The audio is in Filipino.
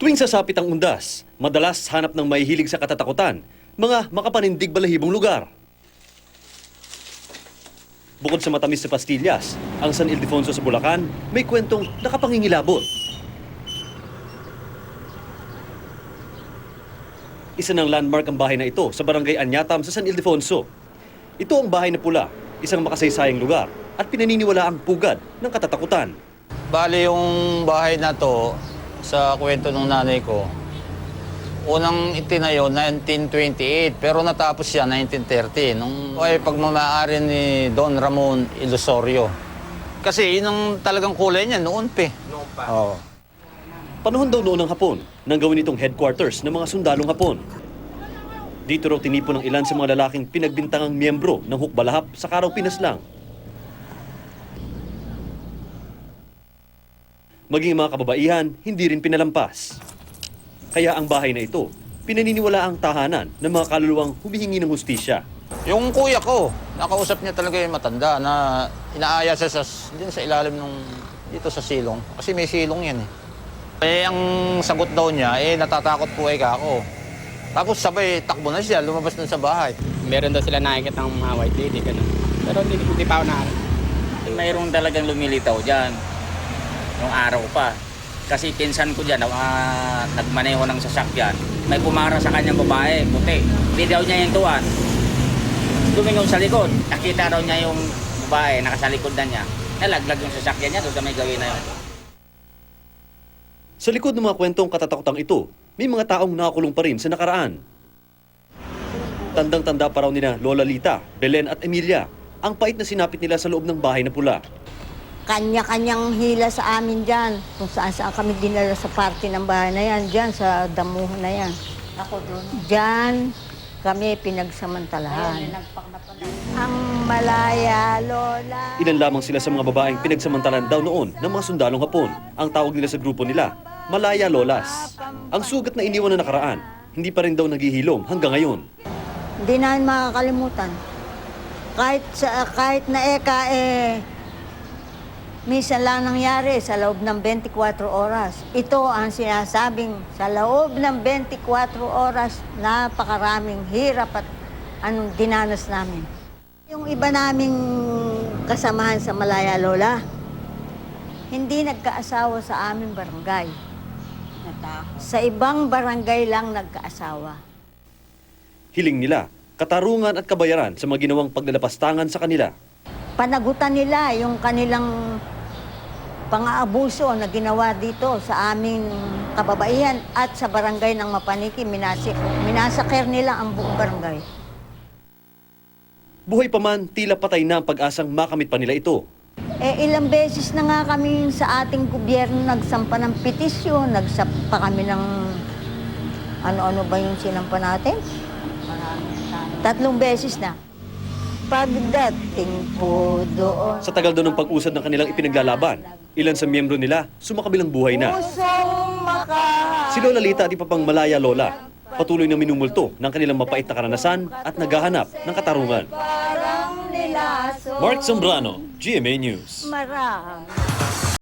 Tuwing sasapit ang undas, madalas hanap ng mahihilig sa katatakutan, mga makapanindig balahibong lugar. Bukod sa matamis na pastillas, ang San Ildefonso sa Bulacan may kwentong nakapangingilabot. Isa ng landmark ang bahay na ito sa barangay Anyatam sa San Ildefonso. Ito ang bahay na pula, isang makasaysayang lugar at pinaniniwala ang pugad ng katatakutan. Bali yung bahay na to, sa kwento ng nanay ko, unang itinayo 1928 pero natapos siya 1930 nung ay pagmamaari ni Don Ramon Ilusorio. Kasi yun ang talagang kulay niya noon pe. Noon pa. Oo. Panahon daw noon ng Hapon nang gawin itong headquarters ng mga sundalong Hapon. Dito raw tinipon ng ilan sa mga lalaking pinagbintangang miyembro ng Hukbalahap sa Karaw Pinas lang. Maging mga kababaihan, hindi rin pinalampas. Kaya ang bahay na ito, pinaniniwala ang tahanan ng mga kaluluwang humihingi ng hustisya. Yung kuya ko, nakausap niya talaga yung matanda na inaaya siya sa, din sa ilalim ng dito sa silong. Kasi may silong yan eh. Eh, ang sagot daw niya, eh, natatakot po eh ako. Tapos sabay, takbo na siya, lumabas na sa bahay. meron daw sila nakikita ng mga white lady, ganun. Pero hindi, hindi pa ako nakakita. Mayroong talagang lumilitaw dyan. Nung araw pa. Kasi pinsan ko dyan, uh, nagmaneho ng sasakyan. May pumara sa kanyang babae, puti. Hindi daw niya yung tuwan. Lumingon sa likod. Nakita daw niya yung babae, nakasalikod na niya. Nalaglag yung sasakyan niya doon sa may gawin na yun. Sa likod ng mga kwentong katatakutang ito, may mga taong nakakulong pa rin sa nakaraan. Tandang-tanda pa raw nina Lola Lita, Belen at Emilia ang pait na sinapit nila sa loob ng bahay na pula. Kanya-kanyang hila sa amin dyan. Kung saan saan kami dinala sa party ng bahay na yan. Dyan, sa damuhan na yan. Ako doon. Dyan, kami pinagsamantalahan. Ang malaya, Lola. Ilan lamang sila sa mga babaeng pinagsamantalan daw noon ng mga sundalong hapon. Ang tawag nila sa grupo nila, Malaya Lolas. Ang sugat na iniwan na nakaraan, hindi pa rin daw naghihilom hanggang ngayon. Hindi namin makakalimutan. Kahit, sa, kahit na eka, eh, minsan lang nangyari sa loob ng 24 oras. Ito ang sinasabing sa loob ng 24 oras, napakaraming hirap at anong dinanas namin. Yung iba naming kasamahan sa Malaya Lola, hindi nagkaasawa sa aming barangay. Sa ibang barangay lang nagkaasawa. Hiling nila, katarungan at kabayaran sa mga ginawang paglalapastangan sa kanila. Panagutan nila yung kanilang pang-aabuso na ginawa dito sa aming kababaihan at sa barangay ng Mapaniki, minasik, minasaker nila ang buong barangay. Buhay pa man, tila patay na ang pag-asang makamit pa nila ito. Eh ilang beses na nga kami sa ating gobyerno nagsampa ng petisyon, nagsampa kami ng ano-ano ba yung sinampa natin? Tatlong beses na. Pagdating po doon. Sa tagal daw ng pag-usad ng kanilang ipinaglalaban, ilan sa miyembro nila sumakabilang buhay na. Pusong maka... Si Lola Lita di pa pang malaya Lola. Patuloy na minumulto ng kanilang mapait na karanasan at naghahanap ng katarungan. Parang nilaso. Mark Zambrano, GMA News. Marami.